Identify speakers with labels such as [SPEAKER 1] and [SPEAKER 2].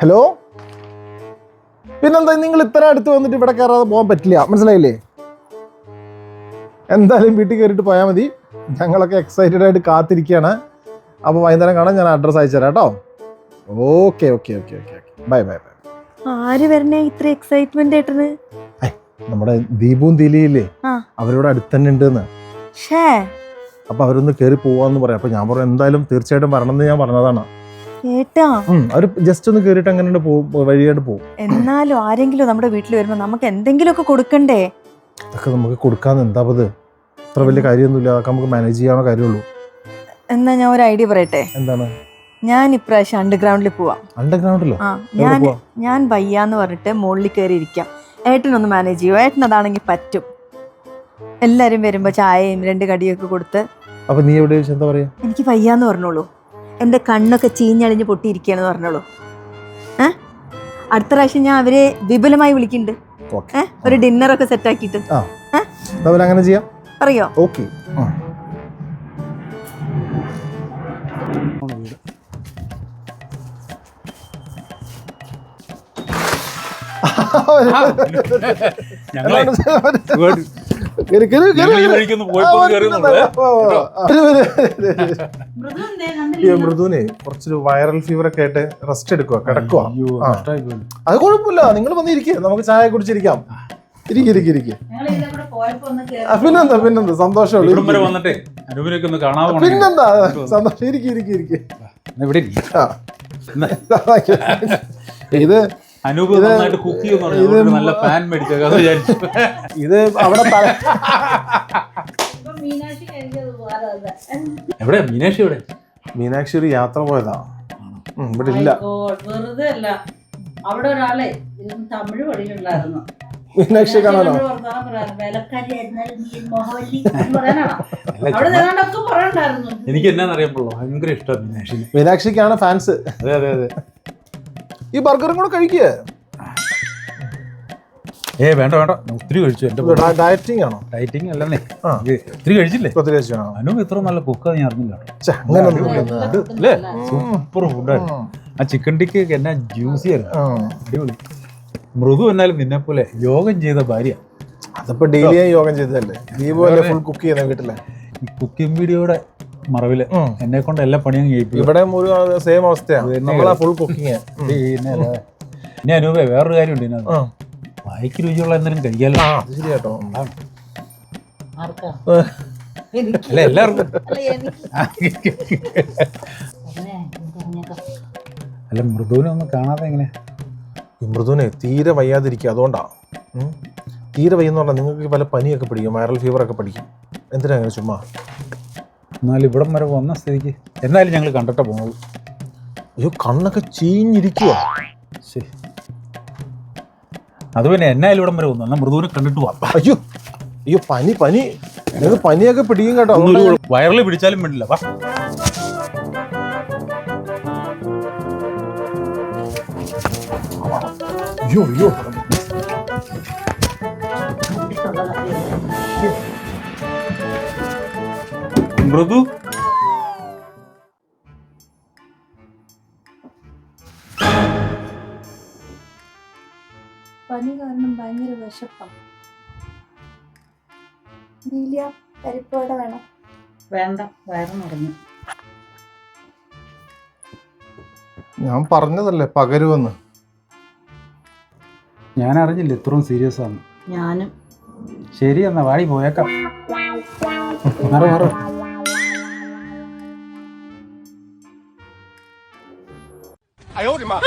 [SPEAKER 1] Hello പിന്നെന്താ നിങ്ങൾ ഇത്ര അടുത്ത് വന്നിട്ട് ഇവിടെ കയറാതെ പോകാൻ പറ്റില്ല. മനസ്സിലായില്ലേ? എന്തായാലും വീട്ടിൽ കയറിയിട്ട് പോയാൽ മതി. ഞങ്ങളൊക്കെ എക്സൈറ്റഡ് ആയിട്ട് കാത്തിരിക്കുകയാണ്. അപ്പോൾ വൈകുന്നേരം കാണാൻ ഞാൻ അഡ്രസ്സ് അയച്ചു തരാം കേട്ടോ. Okay okay okay okay bye bye bye
[SPEAKER 2] ആര് വരണേ ഇത്ര എക്സൈറ്റ്മെന്റ് ആയിട്ടെന്ന്?
[SPEAKER 1] നമ്മുടെ ദീപവും ദിലിയില്ലേ. അവരോട് അടുത്തന്നെ ഉണ്ടെന്ന്. അപ്പൊ അവരൊന്ന് കയറി പോവാന്ന് പറയാം. അപ്പൊ ഞാൻ പറഞ്ഞു എന്തായാലും തീർച്ചയായിട്ടും വരണം എന്ന് ഞാൻ പറഞ്ഞതാണ്.
[SPEAKER 2] കേട്ടാ?
[SPEAKER 1] അവർ ജസ്റ്റ് ഒന്ന് കേറിട്ട് അങ്ങനെ പോകും വഴിയായിട്ട് പോകും
[SPEAKER 2] എന്നാലും ആരെങ്കിലും നമ്മുടെ വീട്ടിൽ വരുമ്പോ നമുക്ക് എന്തെങ്കിലുമൊക്കെ കൊടുക്കണ്ടേ?
[SPEAKER 1] അതൊക്കെ നമുക്ക് കൊടുക്കാന്ന് എന്താ ഇത് അത്ര വലിയ കാര്യമൊന്നുമില്ല അതൊക്കെ നമുക്ക് മാനേജ് ചെയ്യാവുന്ന കാര്യമുള്ളൂ.
[SPEAKER 2] എന്നാ ഞാൻ ഒരു ഐഡിയ പറയട്ടെ?
[SPEAKER 1] എന്താണ്?
[SPEAKER 2] ഞാൻ ഇപ്രാവശ്യം അണ്ടർഗ്രൗണ്ടിൽ പോവാം.
[SPEAKER 1] അണ്ടർഗ്രൗണ്ടിലോ
[SPEAKER 2] ഞാൻ ഞാൻ വയ്യാന്ന് പറഞ്ഞിട്ട് മുകളിൽ കയറി ഇരിക്കാം ഏട്ടനൊന്ന് മാനേജ് ചെയ്യോ? ഏട്ടൻ അതാണെങ്കിൽ പറ്റും. എല്ലാരും വരുമ്പോ ചായയും രണ്ട് കടിയൊക്കെ കൊടുത്ത്.
[SPEAKER 1] അപ്പൊ നീ എവിടെ? എന്താ പറയാ?
[SPEAKER 2] എനിക്ക് വയ്യാന്ന് പറഞ്ഞോളൂ. എന്റെ കണ്ണൊക്കെ ചീഞ്ഞളിഞ്ഞ് പൊട്ടിയിരിക്കുകയാണെന്ന് പറഞ്ഞോളൂ. ഏ? അടുത്ത പ്രാവശ്യം ഞാൻ അവരെ വിപുലമായി വിളിക്കുന്നുണ്ട്.
[SPEAKER 1] ഓക്കെ.
[SPEAKER 2] ഏ? ഒരു ഡിന്നറൊക്കെ സെറ്റാക്കിയിട്ട്
[SPEAKER 1] ആക്കിയിട്ട്. അങ്ങനെ ചെയ്യാം?
[SPEAKER 2] അറിയോ?
[SPEAKER 1] ഓക്കെ.
[SPEAKER 3] ഞങ്ങളെ
[SPEAKER 1] മൃദുവിനെ കുറച്ചൊരു വൈറൽ ഫീവർ ഒക്കെ ആയിട്ട് റെസ്റ്റ് എടുക്കുക കിടക്കുക. അത് കുഴപ്പമില്ല. നിങ്ങൾ വന്നിരിക്കുക നമുക്ക് ചായ കുടിച്ചിരിക്കാം. ഇരിക്കും ഇരിക്കും ഇരിക്കും. പിന്നെന്താ പിന്നെന്താ? സന്തോഷമുള്ളൂ. പിന്നെന്താ? സന്തോഷം. ഇരിക്കും ഇരിക്കും ഇരിക്കും.
[SPEAKER 3] എന്നാ ഇവിടെ ഇരിക്ക്.
[SPEAKER 1] ആ. ഇത്
[SPEAKER 3] അനൂപ് നന്നായിട്ട് കുക്ക് നല്ല പാൻ മേടിച്ചേക്കാം
[SPEAKER 1] ഇത് അവിടെ
[SPEAKER 3] എവിടെ മീനാക്ഷി എവിടെ?
[SPEAKER 1] മീനാക്ഷി ഒരു യാത്ര പോയതാ. ഇവിടെ ഇല്ല.
[SPEAKER 4] വെറുതെ അല്ല. അവിടെ ഒരാളെ തമിഴ് പഠിക്കണ്ടായിരുന്നു
[SPEAKER 1] മീനാക്ഷി കാണാനോ?
[SPEAKER 3] എനിക്ക് എന്നാന്നറിയപ്പോ ഭയങ്കര ഇഷ്ടമാണ് മീനാക്ഷി
[SPEAKER 1] മീനാക്ഷിക്കാണ് ഫാൻസ്
[SPEAKER 3] അതെ അതെ അതെ.
[SPEAKER 1] ഈ ബർഗറും കൂടെ കഴിക്കുക
[SPEAKER 3] ഏ വേണ്ട വേണ്ട. ഒത്തിരി കഴിച്ചു. എന്റെ
[SPEAKER 1] ഡയറ്റിംഗ് ആണോ?
[SPEAKER 3] ഡയറ്റിംഗ് അല്ലേ ഒത്തിരി കഴിച്ചില്ലേ?
[SPEAKER 1] ഒത്തിരി കഴിച്ചു
[SPEAKER 3] അനു ഇത്ര നല്ല കുക്ക് ഞാൻ അറിഞ്ഞില്ല സൂപ്പർ ഫുഡായിരുന്നു ആ ചിക്കൻ ടിക്ക് എന്നാ ജ്യൂസി ആയിരുന്നു. അടിപൊളി. മൃദു എന്നാലും നിന്നെ പോലെ യോഗം ചെയ്ത ഭാര്യ.
[SPEAKER 1] അതിപ്പോ ഡെയിലി യോഗം ചെയ്തതല്ലേ? ദീപു പോലെ ഫുൾ കുക്ക് ചെയ്യുന്ന വീട്ടിലെ?
[SPEAKER 3] ഈ കുക്കിംഗ് വീഡിയോയുടെ
[SPEAKER 1] മറവിൽ.
[SPEAKER 3] എന്നെ കൊണ്ട് എല്ലാ പണിയും ചെയ്യിപ്പിക്കും.
[SPEAKER 1] ഇവിടെ ഒരു സെയിം അവസ്ഥയാണ് ഫുൾ കുക്കിംഗ്
[SPEAKER 3] പിന്നെ. ഇനി അനൂപേ വേറൊരു കാര്യമുണ്ട് ഇതിനകത്ത്. വായിക്ക് രുചിയുള്ള എന്തെങ്കിലും കഴിക്കാലോ?
[SPEAKER 1] ശരിയാട്ടോ.
[SPEAKER 3] അല്ല എല്ലാവർക്കും.
[SPEAKER 4] അല്ല എനിക്ക്.
[SPEAKER 3] അല്ല മൃദുവിനെ ഒന്ന് കാണാതെ എങ്ങനെ?
[SPEAKER 1] മൃദുവിനെ തീരെ വയ്യാതിരിക്കുക അതുകൊണ്ടാ. തീരെ വയ്യെന്ന് പറഞ്ഞാൽ നിങ്ങൾക്ക് പല പനിയൊക്കെ പിടിക്കും വൈറൽ ഫീവറൊക്കെ ഒക്കെ പിടിക്കും. എന്തിനാ അങ്ങനെ ചുമ്മാ?
[SPEAKER 3] എന്നാലും ഇവിടം വരെ വന്ന സ്ഥിതിക്ക് എന്നാലും ഞങ്ങൾ കണ്ടിട്ട് പോകുന്നത്
[SPEAKER 1] അയ്യോ കണ്ണൊക്കെ ചീഞ്ഞിരിക്കുക
[SPEAKER 3] ശരി അത് പിന്നെ എന്നായാലും ഇവിടം വരെ വന്നു. എന്നാൽ മൃദുവിനെ കണ്ടിട്ട് പോവാം
[SPEAKER 1] അയ്യോ അയ്യോ പനി പനി. നിങ്ങൾക്ക് പനിയൊക്കെ പിടിക്കും കേട്ടോ.
[SPEAKER 3] വയറിൽ പിടിച്ചാലും വേണ്ടില്ല. വാ.
[SPEAKER 1] അയ്യോ അയ്യോ.
[SPEAKER 3] മൃദു.
[SPEAKER 2] പനി കാരണം ഭയങ്കര വിശപ്പാണ് പരിപ്പോടെ വേണം.
[SPEAKER 4] വേണ്ട വയറ് നിറഞ്ഞു.
[SPEAKER 1] ഞാൻ പറഞ്ഞതല്ലേ പകരുമെന്ന്.
[SPEAKER 3] ഞാൻ അറിഞ്ഞില്ല ഇത്രയും സീരിയസ് ആണ്
[SPEAKER 4] ഞാനും.
[SPEAKER 3] ശരി എന്നാ വാടി പോയേക്കാം. മാറോ മാറ.
[SPEAKER 5] 哎呦我的妈！